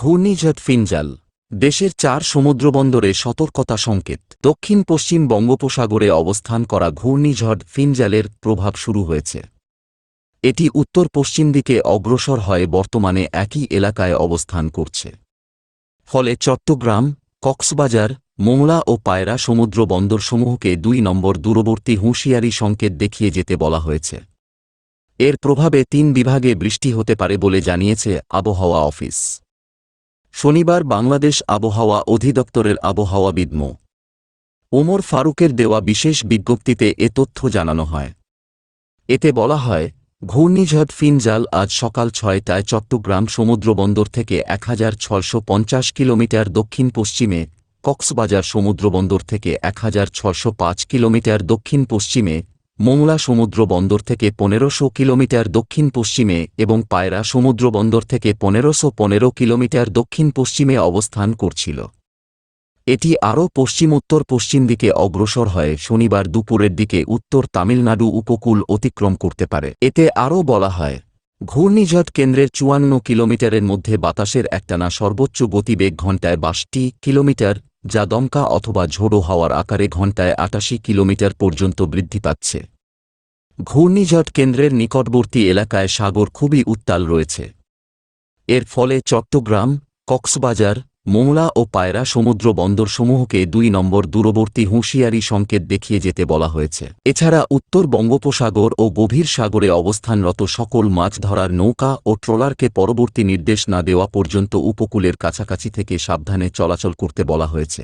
ঘূর্ণিঝড় ফিনজাল, দেশের চার সমুদ্রবন্দরে সতর্কতা সংকেত। দক্ষিণ পশ্চিম বঙ্গোপসাগরে অবস্থান করা ঘূর্ণিঝড় ফিনজালের প্রভাব শুরু হয়েছে। এটি উত্তর পশ্চিম দিকে অগ্রসর হয়ে বর্তমানে একই এলাকায় অবস্থান করছে। ফলে চট্টগ্রাম, কক্সবাজার, মোংলা ও পায়রা সমুদ্র বন্দরসমূহকে দুই নম্বর দূরবর্তী হুঁশিয়ারি সংকেত দেখিয়ে যেতে বলা হয়েছে। এর প্রভাবে তিন বিভাগে বৃষ্টি হতে পারে বলে জানিয়েছে আবহাওয়া অফিস। শনিবার বাংলাদেশ আবহাওয়া অধিদপ্তরের আবহাওয়াবিদ মো. ওমর ফারুকের দেওয়া বিশেষ বিজ্ঞপ্তিতে এ তথ্য জানানো হয়। এতে বলা হয়, ঘূর্ণিঝড় ফিনজাল আজ সকাল ছয়টায় চট্টগ্রাম সমুদ্রবন্দর থেকে এক কিলোমিটার দক্ষিণ পশ্চিমে, কক্সবাজার সমুদ্রবন্দর থেকে এক কিলোমিটার দক্ষিণ পশ্চিমে মোংলা সমুদ্র বন্দর থেকে পনেরোশো কিলোমিটার দক্ষিণ পশ্চিমে এবং পায়রা সমুদ্র বন্দর থেকে পনেরোশো পনেরো কিলোমিটার দক্ষিণ পশ্চিমে অবস্থান করছিল। এটি আরও পশ্চিম উত্তর পশ্চিম দিকে অগ্রসর হয়ে শনিবার দুপুরের দিকে উত্তর তামিলনাড়ু উপকূল অতিক্রম করতে পারে। এতে আরও বলা হয়, ঘূর্ণিঝড় কেন্দ্রের চুয়ান্ন কিলোমিটারের মধ্যে বাতাসের একটানা সর্বোচ্চ গতিবেগ ঘণ্টায় বাষট্টি কিলোমিটার যা দমকা অথবা ঝোড়ো হওয়ার আকারে ঘণ্টায় আটাশি কিলোমিটার পর্যন্ত বৃদ্ধি পাচ্ছে। ঘূর্ণিঝড় কেন্দ্রের নিকটবর্তী এলাকায় সাগর খুবই উত্তাল রয়েছে। এর ফলে চট্টগ্রাম, কক্সবাজার মোংলা ও পায়রা সমুদ্র বন্দরসমূহকে দুই নম্বর দূরবর্তী হুঁশিয়ারি সংকেত দেখিয়ে যেতে বলা হয়েছে। এছাড়া উত্তর বঙ্গোপসাগর ও গভীর সাগরে অবস্থানরত সকল মাছ ধরার নৌকা ও ট্রলারকে পরবর্তী নির্দেশ না দেওয়া পর্যন্ত উপকূলের কাছাকাছি থেকে সাবধানে চলাচল করতে বলা হয়েছে।